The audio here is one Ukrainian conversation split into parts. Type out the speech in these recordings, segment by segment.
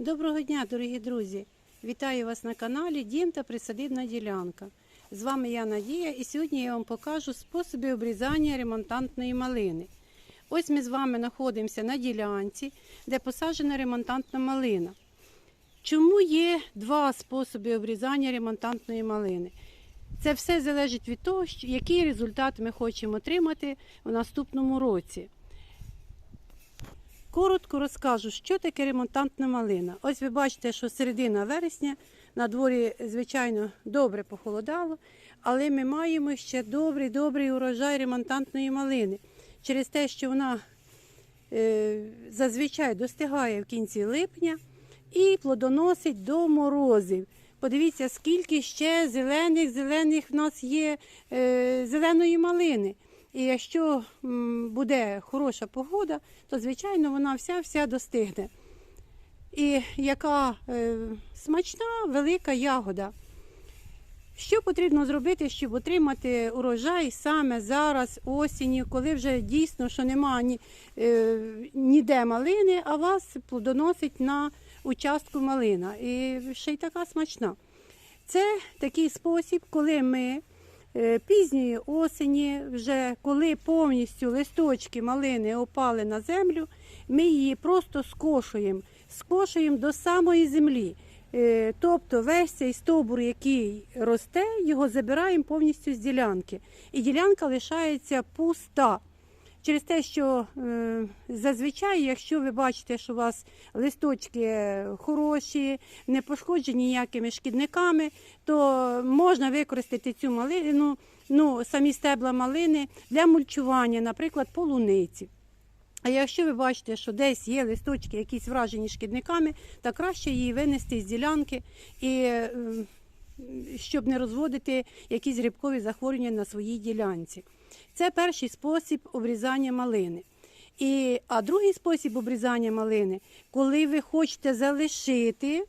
Доброго дня, дорогі друзі! Вітаю вас на каналі Дім та Присадибна ділянка. З вами я Надія і сьогодні я вам покажу способи обрізання ремонтантної малини. Ось ми з вами знаходимося на ділянці, де посаджена ремонтантна малина. Чому є два способи обрізання ремонтантної малини? Це все залежить від того, який результат ми хочемо отримати в наступному році. Коротко розкажу, що таке ремонтантна малина. Ось ви бачите, що середина вересня на дворі, звичайно, добре похолодало, але ми маємо ще добрий добрий урожай ремонтантної малини через те, що вона е, зазвичай достигає в кінці липня і плодоносить до морозів. Подивіться, скільки ще зелених зелених в нас є е, зеленої малини. І якщо буде хороша погода, то звичайно вона вся вся достигне. І яка е, смачна велика ягода. Що потрібно зробити, щоб отримати урожай саме зараз, осінню, коли вже дійсно що немає ні, е, ніде малини, а вас плодоносить на участку малина. І ще й така смачна. Це такий спосіб, коли ми пізньої осені, вже коли повністю листочки малини опали на землю, ми її просто скошуємо, скошуємо до самої землі. Е, Тобто весь цей стовбур, який росте, його забираємо повністю з ділянки. І ділянка лишається пуста. Через те, що е, зазвичай, якщо ви бачите, що у вас листочки хороші, не пошкоджені ніякими шкідниками, то можна використати цю малину, ну, самі стебла малини для мульчування, наприклад, полуниці. А якщо ви бачите, що десь є листочки, якісь вражені шкідниками, то краще її винести з ділянки, і, е, щоб не розводити якісь грибкові захворювання на своїй ділянці. Це перший спосіб обрізання малини. І, а другий спосіб обрізання малини, коли ви хочете залишити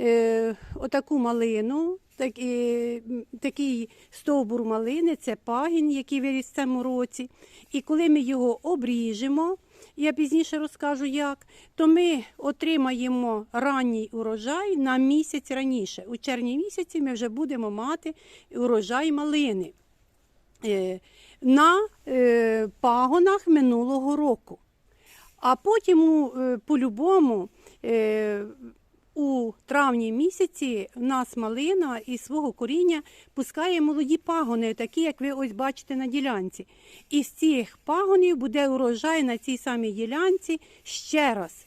е, отаку малину, так, е, такий стовбур малини, це пагін, який виріс в цьому році. І коли ми його обріжемо, я пізніше розкажу як, то ми отримаємо ранній урожай на місяць раніше. У червні місяці ми вже будемо мати урожай малини е, на е, пагонах минулого року. А потім, е, по-любому, е, у травні місяці в нас малина із свого коріння пускає молоді пагони, такі, як ви ось бачите на ділянці. І з цих пагонів буде урожай на цій самій ділянці ще раз.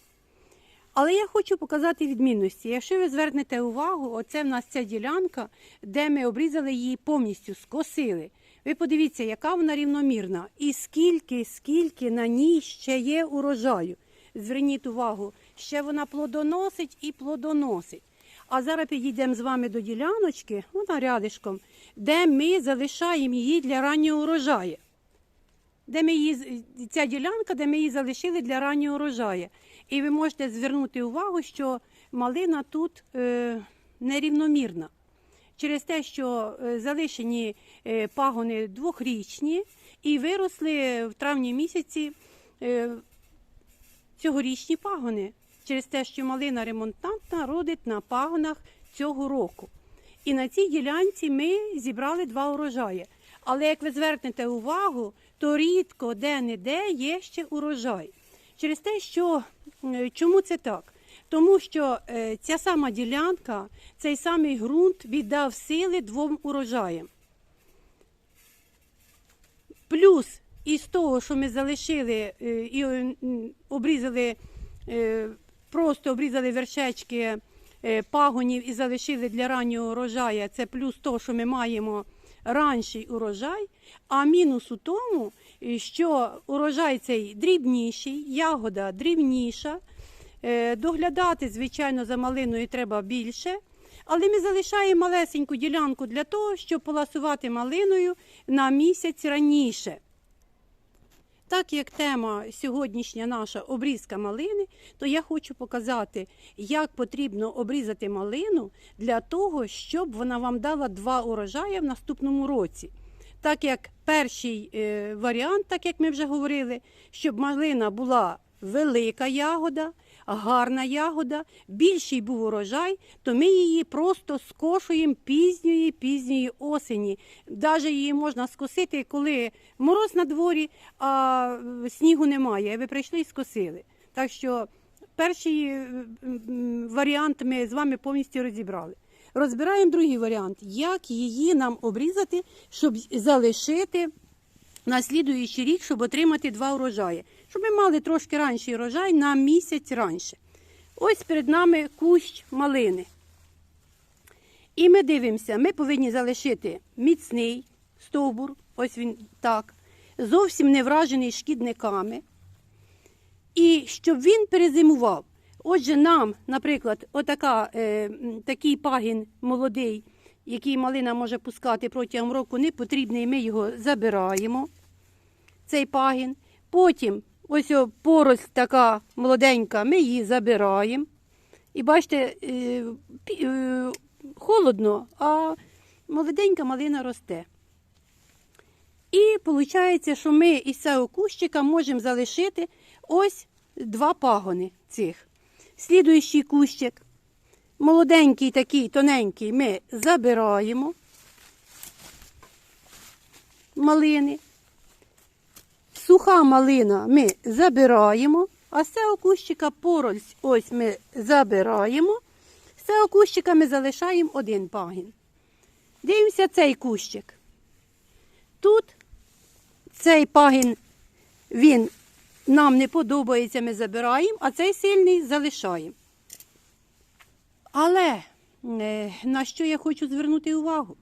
Але я хочу показати відмінності. Якщо ви звернете увагу, оце в нас ця ділянка, де ми обрізали її повністю, скосили. Ви подивіться, яка вона рівномірна, і скільки, скільки на ній ще є урожаю. Зверніть увагу, ще вона плодоносить і плодоносить. А зараз підійдемо з вами до діляночки, вона рядишком, де ми залишаємо її для раннього урожаю. Де ми її, ця ділянка, де ми її залишили для раннього урожаю. І ви можете звернути увагу, що малина тут е, нерівномірна. Через те, що е, залишені е, пагони двохрічні і виросли в травні місяці е, цьогорічні пагони. Через те, що малина ремонтантна родить на пагонах цього року. І на цій ділянці ми зібрали два урожаї. Але як ви звернете увагу, то рідко де-не-де є ще урожай. Через те, що чому це так? Тому що е, ця сама ділянка, цей самий ґрунт віддав сили двом урожаям. Плюс із того, що ми залишили е, і е, обрізали, просто обрізали вершечки пагонів і залишили для раннього урожаю, це плюс того, що ми маємо ранший урожай, а мінус у тому, що урожай цей дрібніший, ягода дрібніша. Е, Доглядати, звичайно, за малиною треба більше. Але ми залишаємо малесеньку ділянку для того, щоб поласувати малиною на місяць раніше. Так як тема сьогоднішня наша обрізка малини, то я хочу показати, як потрібно обрізати малину для того, щоб вона вам дала два урожаї в наступному році. Так як перший е, варіант, так як ми вже говорили, щоб малина була велика ягода, гарна ягода, більший був урожай, то ми її просто скошуємо пізньої пізньої осені. Даже її можна скосити, коли мороз на дворі, а е, снігу немає. Ви прийшли і скосили. Так що перший е, варіант ми з вами повністю розібрали. Розбираємо другий варіант, як її нам обрізати, щоб залишити на слідуючий рік, щоб отримати два урожаї. Щоб ми мали трошки ранший урожай на місяць раніше. Ось перед нами кущ малини. І ми дивимося, ми повинні залишити міцний стовбур, ось він так, зовсім не вражений шкідниками. І щоб він перезимував. Отже, нам, наприклад, отака, е, такий пагін молодий, який малина може пускати протягом року, не потрібний, ми його забираємо, цей пагін. Потім ось порость така молоденька, ми її забираємо. І бачите, е, е, холодно, а молоденька малина росте. І виходить, що ми із цього кущика можемо залишити ось два пагони цих. Слідуючий кущик, молоденький такий, тоненький, ми забираємо малини. Суха малина ми забираємо, а з кущика порольсь ось ми забираємо. З цього кущика ми залишаємо один пагін. Дивимося цей кущик. Тут цей пагін, він нам не подобається, ми забираємо, а цей сильний залишаємо. Але е, на що я хочу звернути увагу?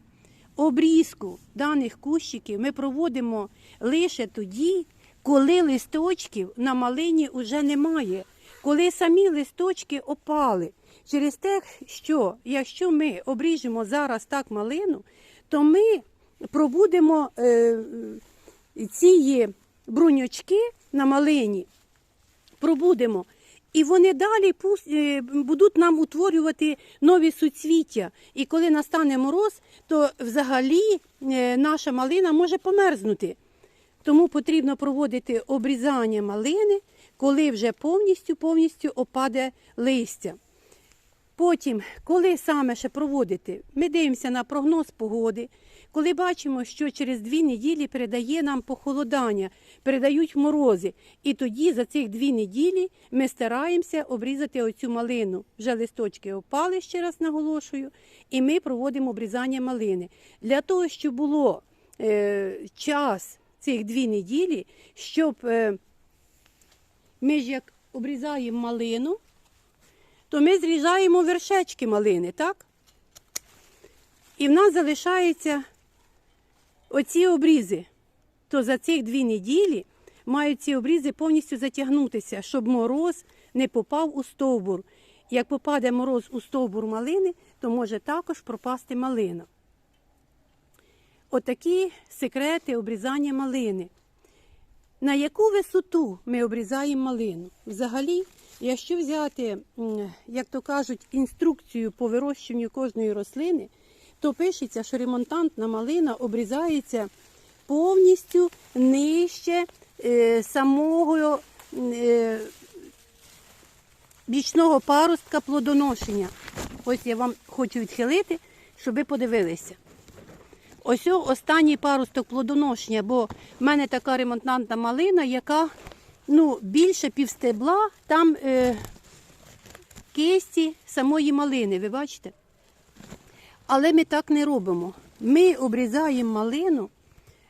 Обрізку даних кущиків ми проводимо лише тоді, коли листочків на малині вже немає, коли самі листочки опали. Через те, що якщо ми обріжемо зараз так малину, то ми пробудемо е, ці бруньочки на малині, пробудемо. І вони далі е, будуть нам утворювати нові суцвіття. І коли настане мороз, то взагалі е, наша малина може померзнути. Тому потрібно проводити обрізання малини, коли вже повністю повністю опаде листя. Потім, коли саме ще проводити, ми дивимося на прогноз погоди. Коли бачимо, що через дві неділі передає нам похолодання, передають морози. І тоді за цих дві неділі ми стараємося обрізати оцю малину. Вже листочки опали, ще раз наголошую, і ми проводимо обрізання малини. Для того, щоб було е, час цих дві неділі, щоб е, ми ж як обрізаємо малину, то ми зрізаємо вершечки малини, так? І в нас залишаються оці обрізи. То за цих дві неділі мають ці обрізи повністю затягнутися, щоб мороз не попав у стовбур. Як попаде мороз у стовбур малини, то може також пропасти малина. Отакі секрети обрізання малини. На яку висоту ми обрізаємо малину? Взагалі, якщо взяти, як то кажуть, інструкцію по вирощуванню кожної рослини, то пишеться, що ремонтантна малина обрізається повністю нижче е, самого е, бічного паростка плодоношення. Ось я вам хочу відхилити, щоб ви подивилися. Ось останній паросток плодоношення, бо в мене така ремонтантна малина, яка ну, більше півстебла, там е, кисті самої малини, ви бачите? Але ми так не робимо. Ми обрізаємо малину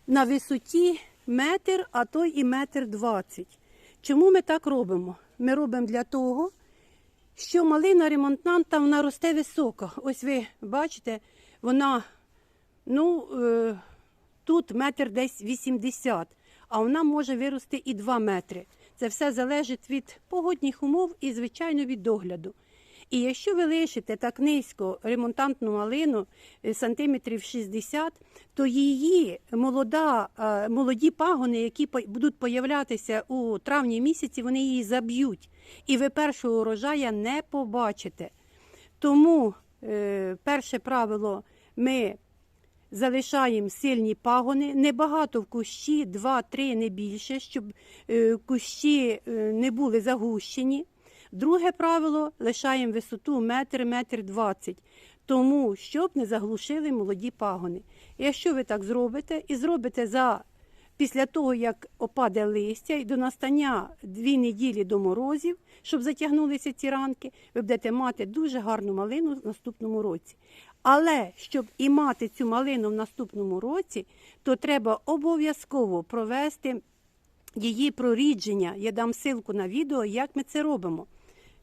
на висоті метр, а то і метр двадцять. Чому ми так робимо? Ми робимо для того, що малина ремонтанта вона росте висока. Ось ви бачите, вона ну, е, тут метр десь 80, а вона може вирости і 2 метри. Це все залежить від погодних умов і, звичайно, від догляду. І якщо ви лишите так низько ремонтантну малину е, сантиметрів 60, то її молода, е, молоді пагони, які будуть появлятися у травні місяці, вони її заб'ють. І ви першого урожая не побачите. Тому перше правило ми залишаємо сильні пагони, небагато в кущі, 2-3, не більше, щоб е, кущі е, не були загущені. Друге правило лишаємо висоту метр, метр двадцять, тому щоб не заглушили молоді пагони. Якщо ви так зробите і зробите за після того, як опаде листя і до настання дві неділі до морозів, щоб затягнулися ці ранки, ви будете мати дуже гарну малину в наступному році. Але щоб і мати цю малину в наступному році, то треба обов'язково провести її прорідження. Я дам ссылку на відео, як ми це робимо.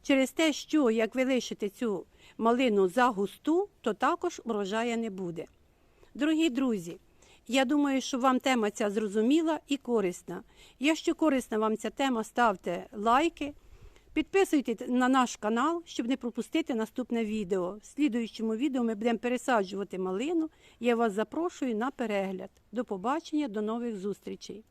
Через те, що як ви лишите цю малину за густу, то також врожая не буде. Дорогі друзі, я думаю, що вам тема ця зрозуміла і корисна. Якщо корисна вам ця тема, ставте лайки, підписуйтесь на наш канал, щоб не пропустити наступне відео. В слідуючому відео ми будемо пересаджувати малину. Я вас запрошую на перегляд. До побачення, до нових зустрічей.